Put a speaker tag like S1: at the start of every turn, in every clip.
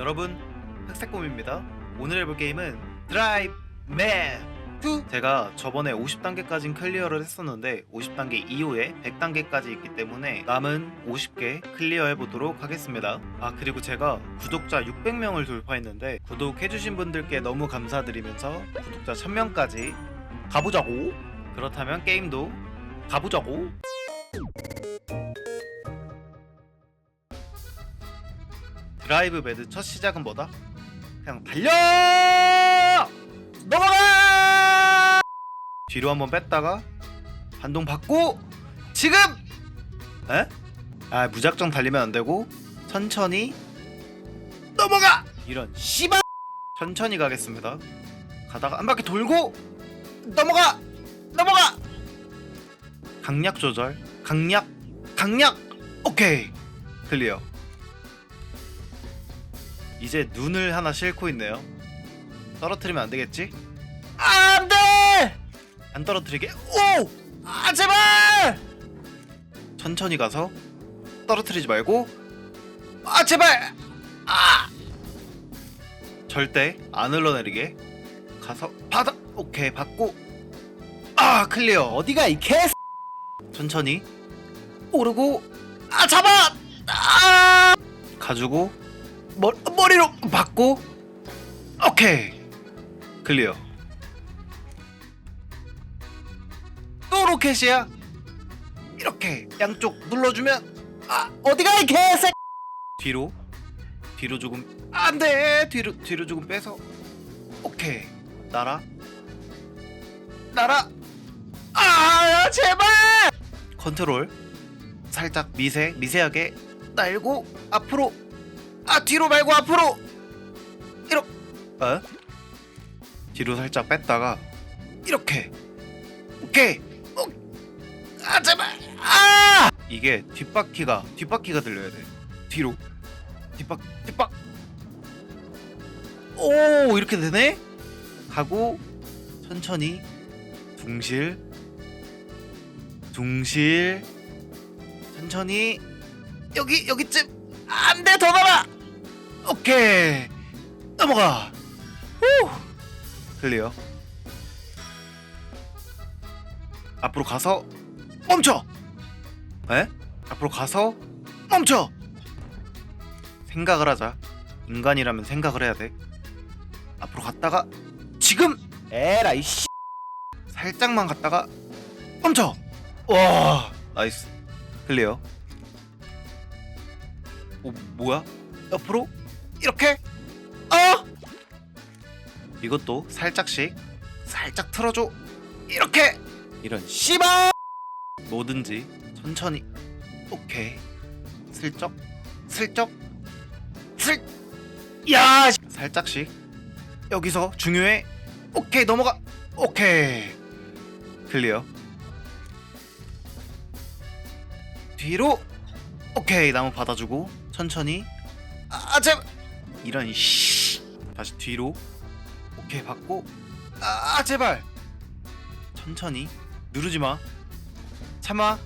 S1: 여러분 흑색곰입니다. 오늘 해볼 게임은 드라이브 맨 2! 제가 저번에 50단계까진 클리어를 했었는데 50단계 이후에 100단계까지 있기 때문에 남은 50개 클리어 해 보도록 하겠습니다. 아 그리고 제가 구독자 600명을 돌파했는데 구독해주신 분들께 너무 감사드리면서 구독자 1000명까지 가보자고? 그렇다면 게임도 가보자고 드라이브 매드 첫 시작은 뭐다? 그냥 달려! 넘어가! 뒤로 한번 뺐다가 반동 받고 지금! 에? 아 무작정 달리면 안 되고 천천히 넘어가! 이런 씨발! 천천히 가겠습니다. 가다가 한 바퀴 돌고 넘어가! 넘어가! 강약 조절, 강약, 강약! 오케이! 클리어. 이제 눈을 하나 싣고 있네요. 떨어뜨리면 안 되겠지? 아, 안 돼! 안 떨어뜨리게. 오! 아, 제발! 천천히 가서 떨어뜨리지 말고. 아, 제발! 아! 절대 안 흘러내리게. 가서 받아. 오케이, 받고. 아, 클리어. 어디가 이 개? 천천히 오르고. 아, 잡아! 아! 가지고 머, 머리로 받고. 오케이. 클리어. 또 로켓이야? 이렇게 양쪽 눌러주면 아 어디가 이 개새 뒤로. 뒤로 조금 안돼. 뒤로 뒤로 조금 빼서. 오케이. 날아. 날아. 아 제발! 컨트롤. 살짝 미세 미세하게 날고 앞으로 아 뒤로 말고 앞으로. 이렇게 어? 뒤로 살짝 뺐다가 이렇게. 오케이. 어. 아 제발. 아! 이게 뒷바퀴가 뒷바퀴가 들려야 돼. 뒤로. 뒷바 뒷바 오 이렇게 되네? 하고 천천히 둥실 둥실 천천히 여기 여기쯤. 안돼 더 날아 오케이 넘어가. 후. 클리어. 앞으로 가서 멈춰. 에? 앞으로 가서 멈춰. 생각을 하자. 인간이라면 생각을 해야 돼. 앞으로 갔다가 지금. 에라 이 씨. 살짝만 갔다가 멈춰. 와 나이스. 클리어. 어 뭐야? 옆으로 이렇게? 어? 이것도 살짝씩 살짝 틀어줘. 이렇게! 이런 씨발! 뭐든지 천천히. 오케이. 슬쩍 슬쩍 슬야! 살짝씩. 여기서 중요해. 오케이 넘어가. 오케이. 클리어. 뒤로. 오케이 나무 받아주고 천천히. 아 제발 이런 씨. 다시 뒤로. 오케이 받고. 아 제발. 천천히. 누르지 마. 참아.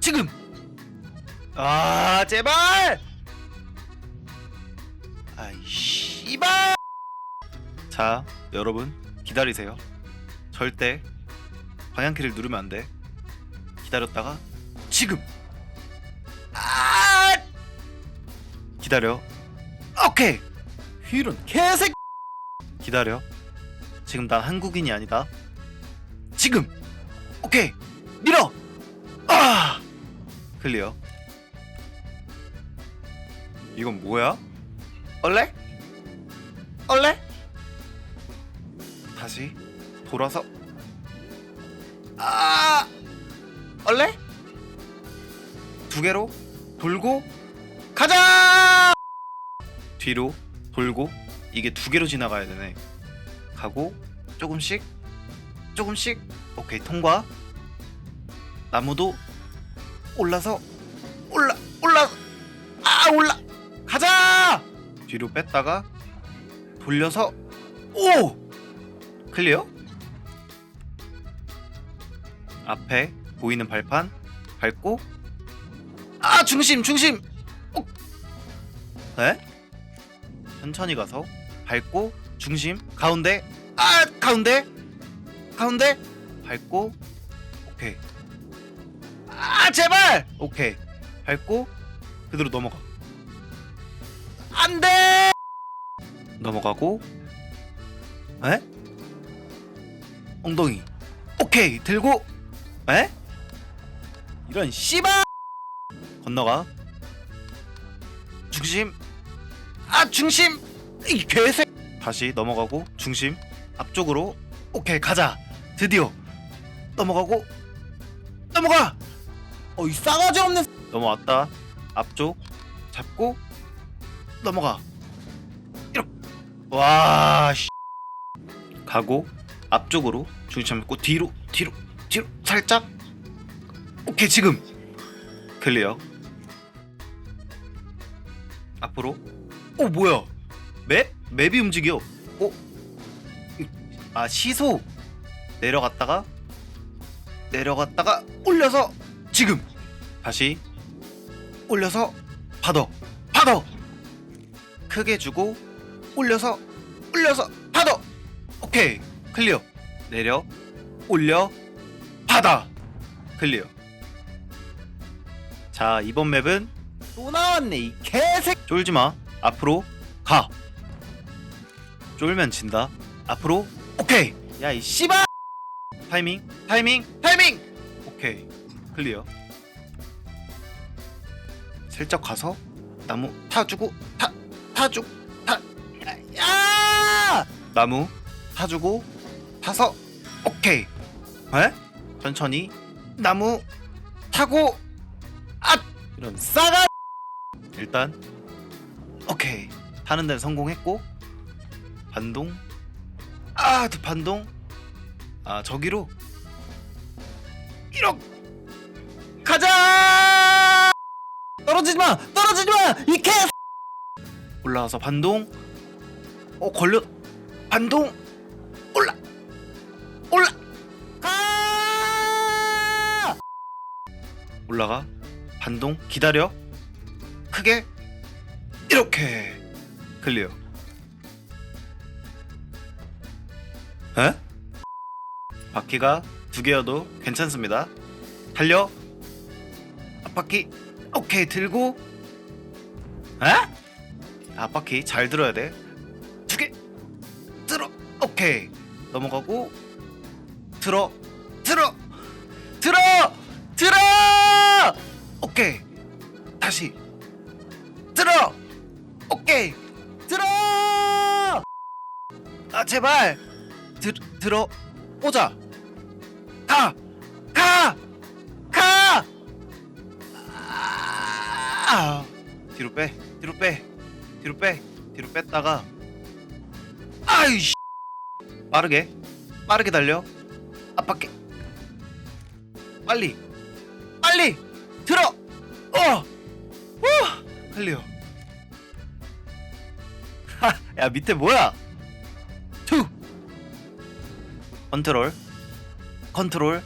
S1: 지금. 아 제발. 아이 씨발. 자 여러분 기다리세요. 절대 방향키를 누르면 안 돼. 기다렸다가 지금 기다려. 오케이. 이런 개새 기다려. 지금 난 한국인이 아니다. 지금. 오케이. 밀어. 아! 클리어. 이건 뭐야? 얼레? 얼레? 다시 돌아서. 아! 얼레? 두 개로 돌고 가자 뒤로 돌고 이게 두 개로 지나가야 되네. 가고 조금씩 조금씩. 오케이 통과. 나무도 올라서 올라 올라. 아 올라. 가자! 뒤로 뺐다가 돌려서 오! 클리어? 앞에 보이는 발판 밟고. 아 중심 중심! 어. 에? 천천히 가서 밟고 중심 가운데 아 가운데 가운데 밟고 오케이. 아 제발! 오케이. 밟고 그대로 넘어가. 안돼! 넘어가고 에? 엉덩이. 오케이. 들고 에? 이런 씨발! 건너가. 중심 아 중심. 이 개새 다시 넘어가고 중심 앞쪽으로. 오케이 가자. 드디어. 넘어가고. 넘어가!
S2: 어이 싸가지 없는
S1: 넘어왔다. 앞쪽 잡고 넘어가. 이렇게 와 씨. 가고 앞쪽으로 중심 잡고 뒤로 뒤로 뒤로 살짝. 오케이 지금. 클리어. 앞으로 오 뭐야? 맵? 맵이 움직여. 오아 시소. 내려갔다가 내려갔다가 올려서 지금 다시 올려서 받아. 받아. 크게 주고 올려서 올려서 받아. 오케이. 클리어. 내려. 올려. 받아. 클리어. 자 이번 맵은
S2: 또 나왔네 이 개새
S1: 쫄지마 앞으로 가. 쫄면 진다. 앞으로 오케이. 야 이 씨발. 타이밍 타이밍 타이밍. 오케이. 클리어. 슬쩍 가서 나무 타주고 타 타주고 타야! 나무 타주고 타서 오케이. 에? 천천히 나무 타고 아 이런 싸가! 일단 오케이. 하는 데는 성공했고 반동. 아또 반동. 아 저기로. 이렇게 가자!
S2: 떨어지지 마! 떨어지지 마이 개!
S1: 올라와서 반동. 어 걸려. 반동. 올라. 올라.
S2: 가!
S1: 올라가. 반동. 기다려. 크게 이렇게 클리어. 에? 바퀴가 두 개여도 괜찮습니다. 달려. 앞바퀴. 오케이 들고. 에? 앞바퀴 잘 들어야 돼 두 개. 들어. 오케이. 넘어가고. 들어. 들어. 들어. 들어. 오케이 제발 들 들어 오자. 가 가 가! 아, 뒤로 빼 뒤로 빼 뒤로 빼 뒤로 뺐다가. 아이 씨. 빠르게 빠르게 달려. 앞바퀴. 빨리 빨리 들어. 어! 어! 클리어 하, 야 밑에 뭐야 컨트롤 컨트롤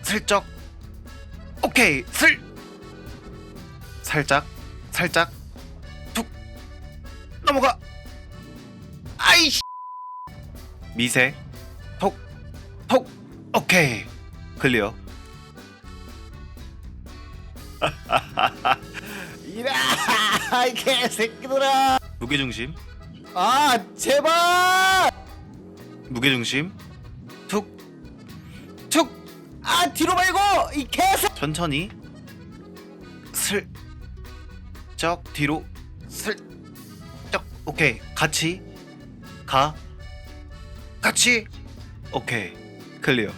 S1: 슬쩍 오케이 슬 살짝 살짝 툭 넘어가. 아이씨. 미세 톡 톡 오케이. 클리어.
S2: 이라 이 개새끼들아.
S1: 무게중심.
S2: 아 제발!
S1: 무게중심
S2: 아 뒤로 말고 이 개새
S1: 천천히. 슬쩍 뒤로. 슬쩍 오케이. 같이. 가. 같이. 오케이. 클리어.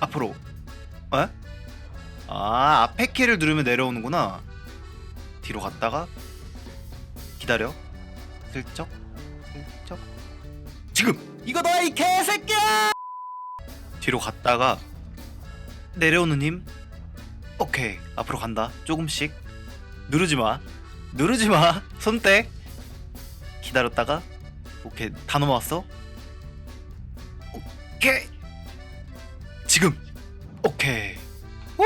S1: 앞으로. 에? 아 앞에 키를 누르면 내려오는구나. 뒤로 갔다가. 기다려. 슬쩍 슬쩍. 지금!
S2: 이거 너야 이 개새끼야
S1: 뒤로 갔다가 내려오는 힘 오케이 앞으로 간다. 조금씩. 누르지 마. 누르지 마. 손대 기다렸다가 오케이 다 넘어왔어 오케이. 지금 오케이. 오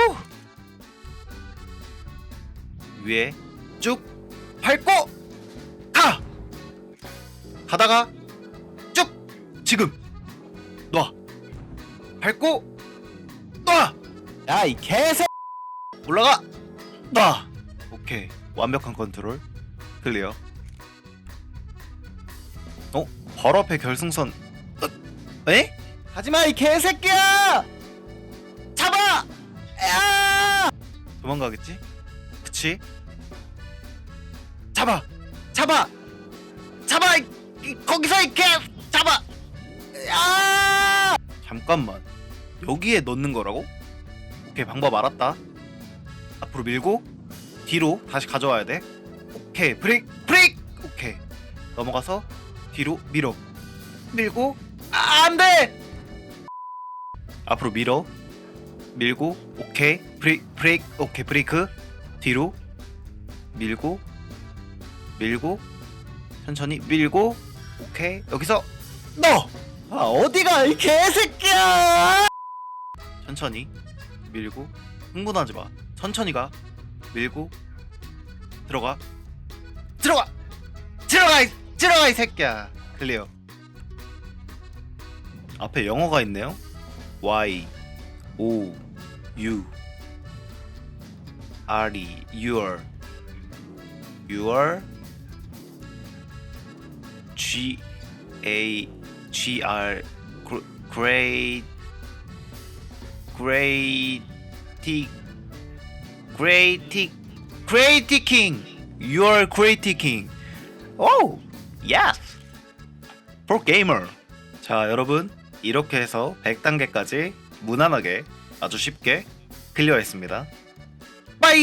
S1: 위에 쭉 밟고 가. 가다가 쭉 지금. 놔 밟고
S2: 놔야이 개새
S1: 올라가 놔 오케이 완벽한 컨트롤 클리어 어 바로 앞에 결승선 어? 에?
S2: 하지마 이 개새끼야 잡아 야
S1: 도망가겠지? 그치? 잡아! 잡아! 잡아! 이- 거기서 이렇게 잡아!
S2: 야!
S1: 잠깐만. 여기에 넣는 거라고? 오케이 방법 알았다. 앞으로 밀고 뒤로 다시 가져와야 돼. 오케이 브레이크 브레이크! 오케이. 넘어가서 뒤로 밀어. 밀고 아, 안돼! 앞으로 밀어. 밀고 오케이 브레이크 브레이크 오케이 브레이크. 뒤로 밀고 밀고 천천히 밀고 오케이 여기서 넣어
S2: 아 어디가 이 개새끼야
S1: 천천히 밀고 흥분하지 마. 천천히 가. 밀고 들어가. 들어가. 들어가. 이, 들어가 이 새끼야. 클리어. 앞에 영어가 있네요. Y O U R E your your G A Gr- great great great great king you are great king oh yes pro gamer 자 여러분 이렇게 해서 100단계까지 무난하게 아주 쉽게 클리어했습니다 빠이